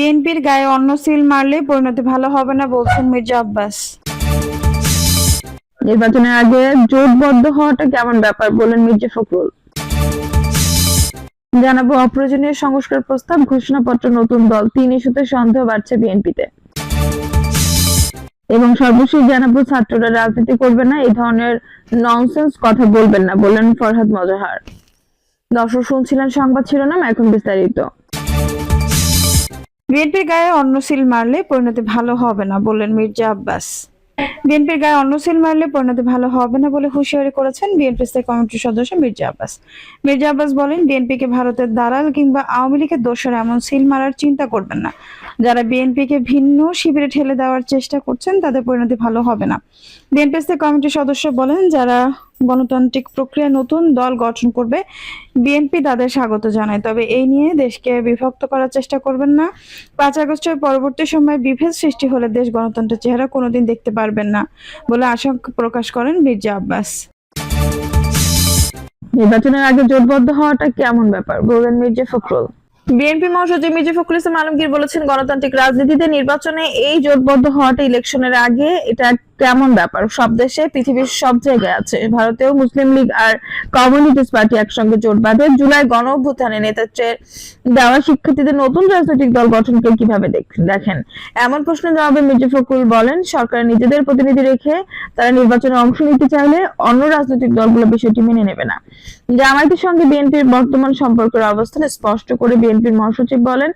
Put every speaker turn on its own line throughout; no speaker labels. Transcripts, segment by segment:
বিএনপির গায়ে অন্য সিল মারলে পরিণতি ভালো হবে না বলছেন মির্জা আব্বাস।
নির্বাচনের আগে জোটবদ্ধ হওয়াটা কেমন ব্যাপার বলেন মির্জা ফখরুল। জানাব অপ্রয়োজনীয় সংস্কার প্রস্তাব, ঘোষণাপত্র, নতুন দল, তিন ইস্যুতে সন্দেহ বাড়ছে বিএনপিতে। এবং সর্বশেষ জানাব, ছাত্ররা রাজনীতি করবে না, এই ধরনের ননসেন্স কথা বলবেন না বললেন ফরহাদ মজাহার। দর্শক, শুনছিলেন সংবাদ শিরোনাম, এখন বিস্তারিত।
বিএনপির গায়ে অন্য মারলে পরিণতি ভালো হবে না বললেন মির্জা আব্বাস। বিএনপির গায়ে অন্য মারলে পরিণতি ভালো হবে না বলে হুঁশিয়ারি করেছেন বিএনপি স্থায়ী কমিটির সদস্য মির্জা আব্বাস। মির্জা আব্বাস বলেন, বিএনপিকে ভারতের দালাল কিংবা আওয়ামী লীগের দোষর এমন সিল মারার চিন্তা করবেন না। যারা বিএনপিকে ভিন্ন শিবিরে ঠেলে দেওয়ার চেষ্টা করছেন, তাদের পরিণতি ভালো হবে না। বিএনপি স্থায়ী কমিটির সদস্য বলেন, যারা গণতান্ত্রিক প্রক্রিয়া নতুন দল গঠন করবে। বিএনপি তাদের স্বাগত জানায় তবে এই নিয়ে দেশকে বিভক্ত করার চেষ্টা করবেন না। পাঁচ আগস্টের পরবর্তী সময়ে বিভেদ সৃষ্টি হলে দেশ গণতন্ত্রের চেহারা কোনোদিন দেখতে পারবেন না বলে আশঙ্কা প্রকাশ করেন মির্জা আব্বাস।
নির্বাচনের আগে জোটবদ্ধ হওয়াটা কেমন ব্যাপার? বললেন মির্জা ফখরুল। বিএনপি মহাসচিব মির্জা ফখরুল ইসলাম আলমগীর বলেছেন গণতান্ত্রিক রাজনীতিতে নির্বাচনে এই জোটবদ্ধ হওয়াটা ইলেকশনের আগে এটা কেমন ব্যাপার। সব দেশে পৃথিবীর সব জায়গায় আছে। ভারতেও মুসলিম লীগ আর কমিউনিস্ট পার্টি একসঙ্গে জোট বাঁধে। জুলাই গণ অভ্যুত্থানে নেতৃত্বের দেওয়া শিক্ষার্থীদের নতুন রাজনৈতিক দল গঠনকে কীভাবে দেখেন? এমন প্রশ্নের জবাবে মির্জা ফখরুল বলেন, সরকার নিজেদের প্রতিনিধি রেখে তারা নির্বাচনে অংশ নিতে চাইলে অন্য রাজনৈতিক দলগুলো বিষয়টি মেনে নেবে না। জামায়াতের সঙ্গে বিএনপির বর্তমান সম্পর্কের অবস্থান স্পষ্ট করে বিএনপির মহাসচিব বলেন,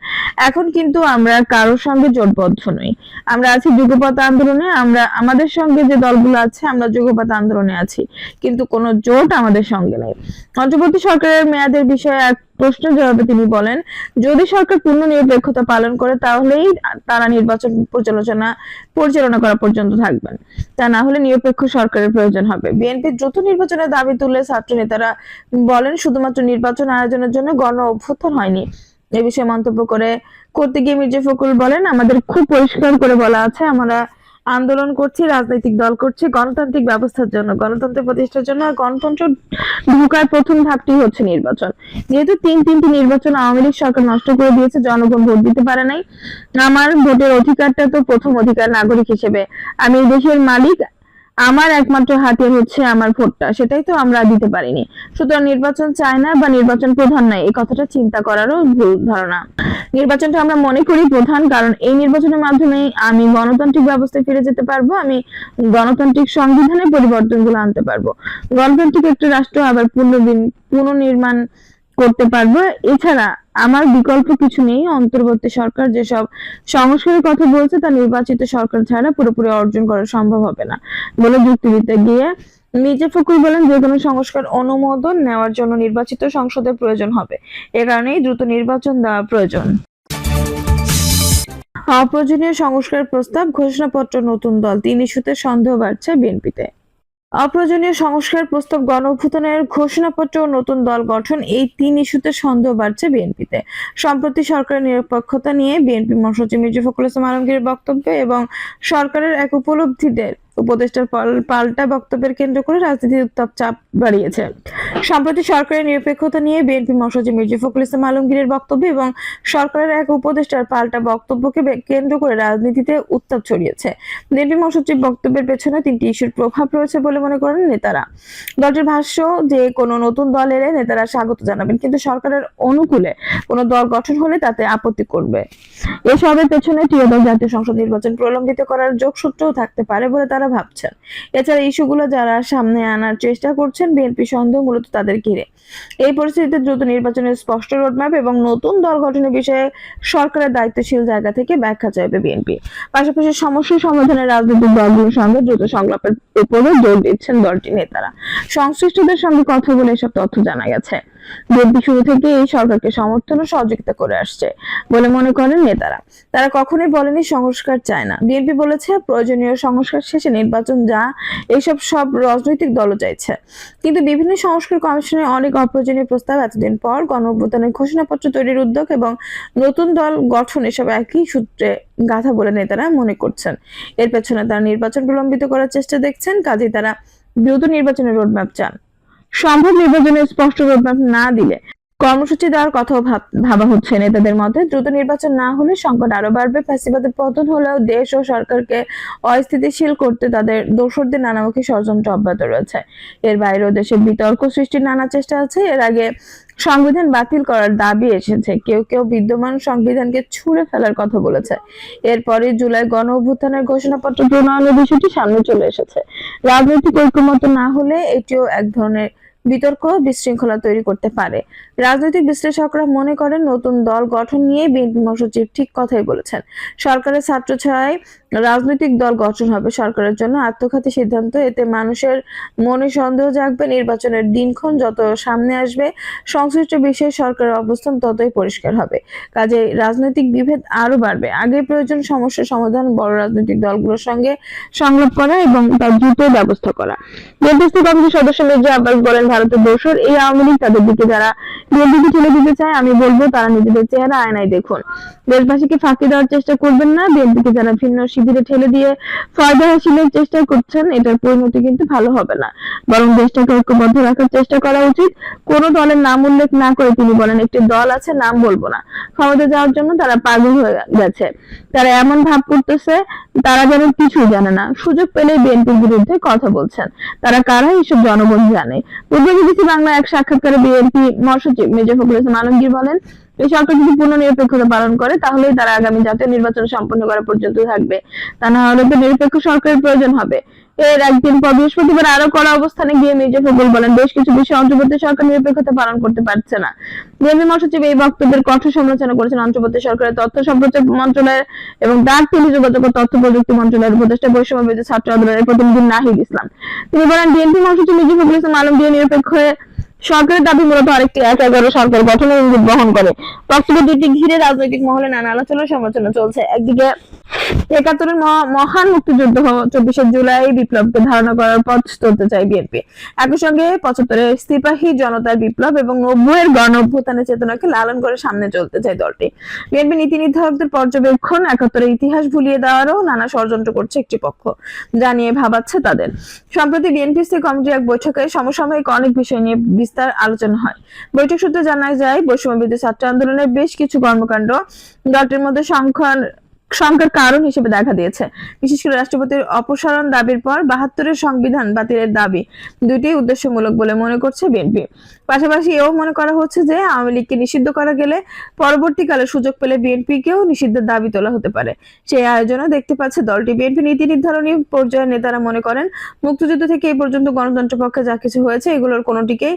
এখন কিন্তু আমরা কারোর সঙ্গে জোটবদ্ধ নই। আমরা আছি যুগপথ আন্দোলনে, আমরা আমাদের সঙ্গে যে দলগুলো আছে, আমরা যুগপথ আন্দোলনে আছি। কিন্তু কোনো জোট আমাদের সঙ্গে নেই। অন্তর্বর্তী সরকারের মেয়াদের বিষয়ে এক প্রশ্নের জবাবে তিনি বলেন, যদি সরকার পূর্ণ নিরপেক্ষতা পালন করে, তাহলেই তারা নির্বাচন পরিচালনা পরিচালনা করা পর্যন্ত থাকবেন। তা না হলে নিরপেক্ষ সরকারের প্রয়োজন হবে। বিএনপি দ্রুত নির্বাচনের দাবি তুলে ছাত্র নেতারা বলেন, শুধুমাত্র নির্বাচন আয়োজনের জন্য গণ অভ্যুত্থান হয়নি। এ বিষয়ে মন্তব্য করে করতে গিয়ে মির্জা ফখরুল বলেন, আমাদের খুব পরিষ্কার করে বলা আছে, আমরা আন্দোলন করছে, রাজনৈতিক দল করছে, গণতান্ত্রিক ব্যবস্থার জন্য, গণতন্ত্র প্রতিষ্ঠার জন্য গণতন্ত্র ঢুকার প্রথম ধাপটি হচ্ছে নির্বাচন। যেহেতু তিন তিনটি নির্বাচন আওয়ামী লীগ সরকার নষ্ট করে দিয়েছে, জনগণ ভোট দিতে পারে নাই। আমার ভোটের অধিকারটা তো প্রথম অধিকার নাগরিক হিসেবে। আমি দেশের মালিক আমার একমাত্র হাতিয়ার হচ্ছে আমার ভোটটা, সেটাই তো আমরা দিতে পারিনি। সুতরাং নির্বাচন চায় না বা নির্বাচন প্রধান নয় এই কথাটা চিন্তা করারও ভুল ধারণা। নির্বাচনটা আমরা মনে করি প্রধান, কারণ এই নির্বাচনের মাধ্যমে আমি গণতান্ত্রিক ব্যবস্থায় ফিরে যেতে পারব, আমি গণতান্ত্রিক সংবিধানে পরিবর্তনগুলো আনতে পারব। গণতান্ত্রিক একটা রাষ্ট্র আবার পুনর্বিন, পুনর্নির্মাণ করতে পারব, এছাড়া আমার বিকল্প কিছু নেই। অন্তর্বর্তী সরকার যেসব সংস্কারের কথা বলছে, তা নির্বাচিত সরকার ছাড়া পুরোপুরি অর্জন করা সম্ভব হবে না বলে যুক্তি দিতে গিয়ে মির্জা ফখরুল বলেন, যে কোনো সংস্কার অনুমোদন নেওয়ার জন্য নির্বাচিত সংসদের প্রয়োজন হবে। এ কারণেই দ্রুত নির্বাচন দেওয়া প্রয়োজন। অপ্রয়োজনীয় সংস্কার প্রস্তাব, ঘোষণাপত্র, নতুন দল, তিন ইস্যুতে সন্দেহ বাড়ছে বিএনপিতে। অপ্রয়োজনীয় সংস্কার প্রস্তাব গণ অভ্যুত্থানের ঘোষণাপত্র ও নতুন দল গঠন, এই তিন ইস্যুতে সন্দেহ বাড়ছে বিএনপিতে। সম্প্রতি সরকারের নিরপেক্ষতা নিয়ে বিএনপি মহাসচিব মির্জা ফখরুল ইসলাম আলমগীরের বক্তব্য এবং সরকারের এক উপলব্ধিদের উপদেষ্টার পাল্টা বক্তব্যের কেন্দ্র করে রাজনীতির উত্তাপ চাপ বাড়িয়েছে। সম্প্রতি সরকারের নিরপেক্ষতা নিয়ে বিএনপি মহাসচিব মির্জা ফখরুল ইসলাম আলমগীরের বক্তব্য এবং সরকারের এক উপদেষ্টার পাল্টা বক্তব্যকে কেন্দ্র করে রাজনীতিতে উত্তাপ ছড়িয়েছে। বিএনপি মহাসচিব বক্তব্যের পেছনে তিনটি ইস্যুর প্রভাব রয়েছে বলে মনে করেন নেতারা। দলটির ভাষ্য যে, কোনো নতুন দল এলে নেতারা স্বাগত জানাবেন, কিন্তু সরকারের অনুকূলে কোনো দল গঠন হলে তাতে আপত্তি করবে। এসবের পেছনে ত্রিয়দল জাতীয় সংসদ নির্বাচন প্রলম্বিত করার যোগসূত্রও থাকতে পারে বলে তারা ভাবছেন। এছাড়া ইস্যুগুলো যারা সামনে আনার চেষ্টা করছেন, বিএনপি সন্দেহ মূলত তাদের ঘিরে। এই পরিস্থিতিতে দ্রুত নির্বাচনের স্পষ্ট রোডম্যাপ এবং নতুন দল গঠনের বিষয়ে সরকারের দায়িত্বশীল জায়গা থেকে ব্যাখ্যা চাইবে বিএনপি। পাশাপাশি সমস্যা সমাধানের রাজনৈতিক দলগুলোর সঙ্গে দ্রুত সংলাপের উপরও জোর দিচ্ছেন দলটির নেতারা। সংশ্লিষ্টদের সঙ্গে কথা বলে এসব তথ্য জানা গেছে। বিএনপি শুরু থেকে এই সরকারকে সমর্থন ও সহযোগিতা করে আসছে বলে মনে করেন নেতারা। তারা কখনোই বলেনি সংস্কার চায় না। বিএনপি বলেছে, প্রয়োজনীয় সংস্কার শেষে নির্বাচন যা এইসব সব রাজনৈতিক দলও চাইছে। কিন্তু বিভিন্ন সংস্কার কমিশনের অনেক অপ্রয়োজনীয় প্রস্তাব এতদিন পর গণঅভ্যুত্থানের ঘোষণাপত্র তৈরির উদ্যোগ এবং নতুন দল গঠন এসব একই সূত্রে গাথা বলে নেতারা মনে করছেন। এর পেছনে তারা নির্বাচন বিলম্বিত করার চেষ্টা দেখছেন, কাজেই তারা দ্রুত নির্বাচনের রোডম্যাপ চান। সম্ভব নির্বাচনের স্পষ্ট রোডম্যাপ না দিলে কর্মসূচি দেওয়ার কথাও ভাবা হচ্ছে নেতাদের মধ্যে দ্রুত নির্বাচন না হলে সংকট আরও বাড়বে। ফ্যাসিবাদের পতন হলেও দেশ ও সরকারকে অস্থিতিশীল করতে তাদের দোসরদের নানামুখী ষড়যন্ত্র অব্যাহত রয়েছে। এর বাইরেও দেশে বিতর্ক সৃষ্টির নানা চেষ্টা আছে। এর আগে সংবিধান বাতিল করার দাবি এসেছে। কেউ কেউ বিদ্যমান সংবিধানকে ছুঁড়ে ফেলার কথা বলেছে। এরপরে জুলাই গণ অভ্যুত্থানের ঘোষণাপত্র প্রণয়নের বিষয়টি সামনে চলে এসেছে। রাজনৈতিক ঐক্যমত না হলে এটিও এক ধরনের বিতর্ক বিশৃঙ্খলা তৈরি করতে পারে। রাজনৈতিক বিশ্লেষকরা মনে করেন, নতুন দল গঠন নিয়ে বিএনপি মহাসচিব ঠিক কথাই বলেছেন। সরকারের ছাত্র ছায় রাজনৈতিক দল গঠন হবে সরকারের জন্য। আত্মঘাতী সিদ্ধান্ত, এতে মানুষের মনে সন্দেহ জাগবে, নির্বাচনের দিনক্ষণ যত সামনে আসবে, সংশ্লিষ্ট বিষয়ে সরকারের অবস্থান ততই পরিষ্কার হবে। কাজে রাজনৈতিক বিভেদ আরও বাড়বে। আগে প্রয়োজন সমস্যার সমাধান, বড় রাজনৈতিক দলগুলোর সঙ্গে সংলাপ করা এবং তার দ্রুত ব্যবস্থা করা। নির্দিষ্ট কমিটির সদস্য মির্জা আব্বাস বলেন, ভারতের দোসর এই আওয়ামী লীগ তাদের দিকে যারা বিএনপিকে ঠেলে দিতে চায়, আমি বলব তারা নিজেদের চেহারা আয়নায় দেখুন। দেশবাসীকে ফাঁকি দেওয়ার চেষ্টা করবেন না, বিএনপিকে যারা ভিন্ন শিবিরে ঠেলে দিয়ে ফায়দা হাসিলের চেষ্টা করছেন, এটার পরিণতি কিন্তু ভালো হবে না। বরং দেশটাকে ঐক্যবদ্ধ রাখার চেষ্টা করা উচিত। কোন দলের নাম উল্লেখ না করে তিনি বলেন, একটি দল আছে, নাম বলব না। ক্ষমতা যাওয়ার জন্য তারা পাগল হয়ে গেছে। তারা এমন ভাব করতেছে, তারা যেন কিছুই জানে না। সুযোগ পেলে বিএনপির বিরুদ্ধে কথা বলছেন। তারা কারা, এসব জনগণ জানে। পূর্ব বিবিসি বাংলা এক সাক্ষাৎকারে বিএনপি মহাসচিব মির্জা ফখরুল ইসলাম আলমগীর বলেন এই সরকার যদি পূর্ণ নিরপেক্ষতা পালন করে, তাহলেই তারা আগামী জাতীয় নির্বাচন সম্পন্ন করা পর্যন্ত থাকবে। তা না হলে তো নিরপেক্ষ সরকারের প্রয়োজন হবে। এর একদিন পর বৃহস্পতিবার আরও কড়া অবস্থানে গিয়ে মির্জা ফখরুল বলেন, বেশ কিছু বিষয়ে সরকার নিরপেক্ষতা পালন করতে পারছে না। বিএনপি মহাসচিব এই বক্তব্যের কঠোর সমালোচনা করেছেন অন্তর্বর্তী সরকারের তথ্য সম্প্রচার মন্ত্রণালয়ের এবং ডাক টেলিযোগাযোগ ও তথ্য প্রযুক্তি মন্ত্রণালয়ের উপদেষ্টা বৈষম্য ছাত্র আন্দোলনের প্রতিনিধি নাহিদ ইসলাম। তিনি বলেন, বিএনপি মহাসচিব মির্জা ফখরুল ইসলাম নিরপেক্ষ হয়ে সরকারের দাবি মূলত আরেকটি এক এগারো সরকার গঠনের ইঙ্গিত বহন করে। দুটি ঘিরে রাজনৈতিক মহলে নানা আলোচনা সমালোচনা চলছে। একদিকে একাত্তরের মহান মুক্তিযুদ্ধ চব্বিশে জুলাই বিপ্লবকে ধারণা করার পথ চলতে চায় বিএনপি। একই সঙ্গে পঁচাত্তরের সিপাহী জনতার বিপ্লব এবং নব্বইয়ের গণ অভ্যুত্থানের চেতনাকে লালন করে সামনে চলতে চায় দলটি। বিএনপি নীতি নির্ধারকদের পর্যবেক্ষণ, একাত্তরের ইতিহাস ভুলিয়ে দেওয়ারও নানা ষড়যন্ত্র করছে একটি পক্ষ। জানিয়ে ভাবাচ্ছে তাদের। সম্প্রতি বিএনপিসি কমিটির এক বৈঠকে সমসাময়িক অনেক বিষয় নিয়ে বিস্তার আলোচনা হয়। বৈঠক সূত্রে জানা যায় বৈষম্য ছাত্র আন্দোলনের বেশ কিছু কর্মকাণ্ড, দলটির মধ্যে সংখ্যার সংখ্যার কারণ হিসেবে দেখা দিয়েছে। বিশেষ করে রাষ্ট্রপতির অপসারণ দাবির পর বাহাত্তরের সংবিধান বাতিলের দাবি দুটি উদ্দেশ্যমূলক বলে মনে করছে বিএনপি। পাশাপাশি এও মনে করা হচ্ছে যে আওয়ামী লীগকে নিষিদ্ধ করা গেলে পরবর্তীকালে সুযোগ পেলে বিএনপিকেও নিষিদ্ধের দাবি তোলা হতে পারে। সেই আয়োজনও দেখতে পাচ্ছে দলটি বিএনপি নীতি নির্ধারণী পর্যায়ের নেতারা মনে করেন, মুক্তিযুদ্ধ থেকে এই পর্যন্ত গণতন্ত্র পক্ষে যা কিছু হয়েছে এগুলোর কোনোটিকেই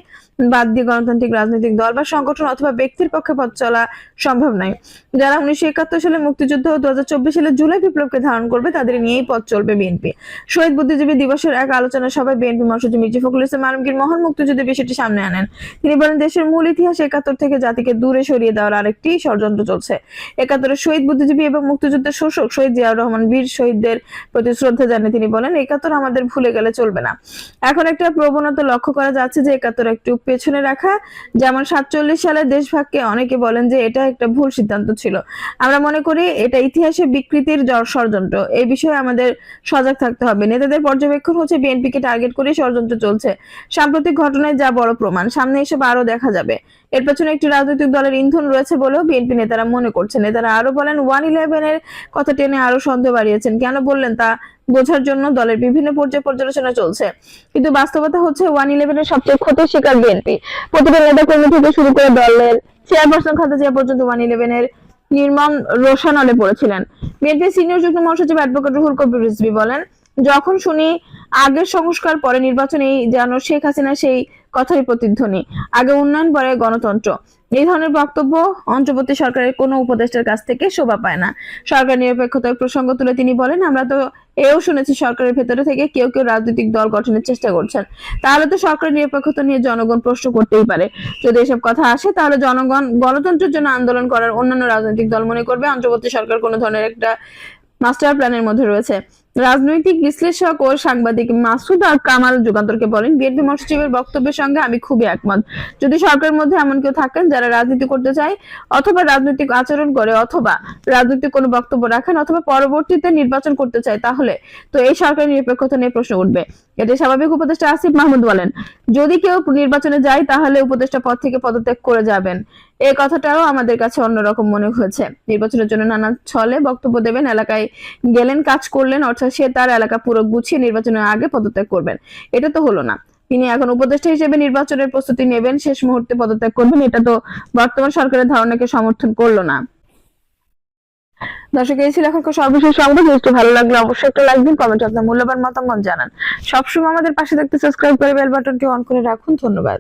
বাদ দিয়ে গণতান্ত্রিক রাজনৈতিক দল বা সংগঠন অথবা ব্যক্তির পক্ষে পথ চলা সম্ভব নয়। যারা উনিশশো একাত্তর সালে মুক্তিযুদ্ধ দু সালে জুলাই বিপ্লবকে ধারণ করবে, তাদের নিয়েই পথ চলবে বিএনপি শহীদ বুদ্ধিজীবী দিবসের এক আলোচনা সভায় বিএনপি মহাসচিব মির্জা ফখরুল ইসলাম আলমগীর মহান মুক্তিযুদ্ধের বিষয়টি সামনে আনেন। তিনি বলেন, দেশের মূল ইতিহাস একাত্তর থেকে জাতিকে দূরে সরিয়ে দেওয়ার আরেকটি ষড়যন্ত্র চলছে। একাত্তরের শহীদ বুদ্ধিজীবী এবং মুক্তিযুদ্ধের শোষক শহীদ জিয়াউর রহমান বীর শহীদদের প্রতি শ্রদ্ধা জানিয়ে তিনি বলেন, একাত্তর আমাদের ভুলে গেলে চলবে না। এখন একটা প্রবণতা লক্ষ্য করা যাচ্ছে যে, একাত্তর একটু পেছনে রাখা, যেমন সাতচল্লিশ সালে দেশভাগকে অনেকে বলেন যে, এটা একটা ভুল সিদ্ধান্ত ছিল। আমরা মনে করি, এটা ইতিহাসে বিকৃতির ষড়যন্ত্র। এই বিষয়ে আমাদের সজাগ থাকতে হবে। নেতাদের পর্যবেক্ষণ হচ্ছে বিএনপিকে টার্গেট করে ষড়যন্ত্র চলছে। সাম্প্রতিক ঘটনায় যা বড় প্রমাণ, সামনে এসব আরও দেখা যাবে। এর পেছনে একটি রাজনৈতিক দলের ইন্ধন রয়েছে বলেও বিএনপি নেতারা মনে করছেন। নেতারা আরও বলেন, ওয়ান ইলেভেনের কথা টেনে আরও সন্দেহ বাড়িয়েছেন। কেন বললেন তা বোঝার জন্য দলের বিভিন্ন পর্যায়ে পর্যালোচনা চলছে। কিন্তু বাস্তবতা হচ্ছে ওয়ান ইলেভেনের সবচেয়ে ক্ষতির শিকার বিএনপি। প্রতিটা নেতা কর্মী থেকে শুরু করে দলের চেয়ারপারসন খাতা জিয়া পর্যন্ত ওয়ান ইলেভেনের নির্মম রোশানলে পড়েছিলেন। বিএনপি সিনিয়র যুগ্ম মহাসচিব অ্যাডভোকেট রুহুল কবির রিজভী বলেন যখন শুনি আগের সংস্কার, পরে নির্বাচনেই যেন শেখ হাসিনা সেই কথারই প্রতিধ্বনি। আগে উন্নয়ন, পরে গণতন্ত্র। এই ধরনের বক্তব্য অন্তর্বর্তী সরকারের কোনো উপদেষ্টার কাছ থেকে শোভা পায় না। সরকার নিরপেক্ষতার প্রসঙ্গ তুলে তিনি বলেন, আমরা তো এও শুনেছি সরকারের ভেতরে থেকে কেউ কেউ রাজনৈতিক দল গঠনের চেষ্টা করছেন। তাহলে তো সরকার নিরপেক্ষতা নিয়ে জনগণ প্রশ্ন করতেই পারে। যদি এসব কথা আসে, তাহলে জনগণ গণতন্ত্রের জন্য আন্দোলন করার অন্যান্য রাজনৈতিক দল মনে করবে। অন্তর্বর্তী সরকার কোনো ধরনের একটা মাস্টার প্ল্যানের মধ্যে রয়েছে। রাজনৈতিক বিশ্লেষক ও সাংবাদিক মাসুদ আর কামাল যুগান্তরকে বলেন, বিএনপি মহাসচিবের বক্তব্যের সঙ্গে আমি খুবই একমত। যদি সরকারের মধ্যে এমন কেউ থাকেন যারা রাজনীতি করতে চায় অথবা রাজনৈতিক আচরণ করে অথবা রাজনৈতিক কোনো বক্তব্য রাখেন অথবা পরবর্তীতে নির্বাচন করতে চায় তাহলে তো এই সরকারের নিরপেক্ষতা নিয়ে প্রশ্ন উঠবে। এতে স্বাভাবিক উপদেষ্টা আসিফ মাহমুদ বলেন, যদি কেউ নির্বাচনে যায় তাহলে উপদেষ্টা পদ থেকে পদত্যাগ করে যাবেন। এই কথাটাও আমাদের কাছে অন্যরকম মনে হয়েছে। নির্বাচনের জন্য নানা ছলে বক্তব্য দেবেন, এলাকায় গেলেন, কাজ করলেন, অর্থাৎ সে তার এলাকা পুরো গুছিয়ে নির্বাচনের আগে পদত্যাগ করবেন। এটা তো হলো না। তিনি এখন উপদেষ্টা হিসেবে নির্বাচনের প্রস্তুতি নেবেন, শেষ মুহূর্তে পদত্যাগ করবেন, এটা তো বর্তমান সরকারের ধারণাকে সমর্থন করল না। দর্শক, এই ছিল এখনকার সর্বশেষ সংবাদ। ভিডিওটি ভালো লাগলে অবশ্যই একটা লাইক দিন, কমেন্ট আপনার মূল্যবান মতামত জানান। সবসময় আমাদের পাশে থাকতে সাবস্ক্রাইব করে বেল বাটনটি অন করে রাখুন। ধন্যবাদ।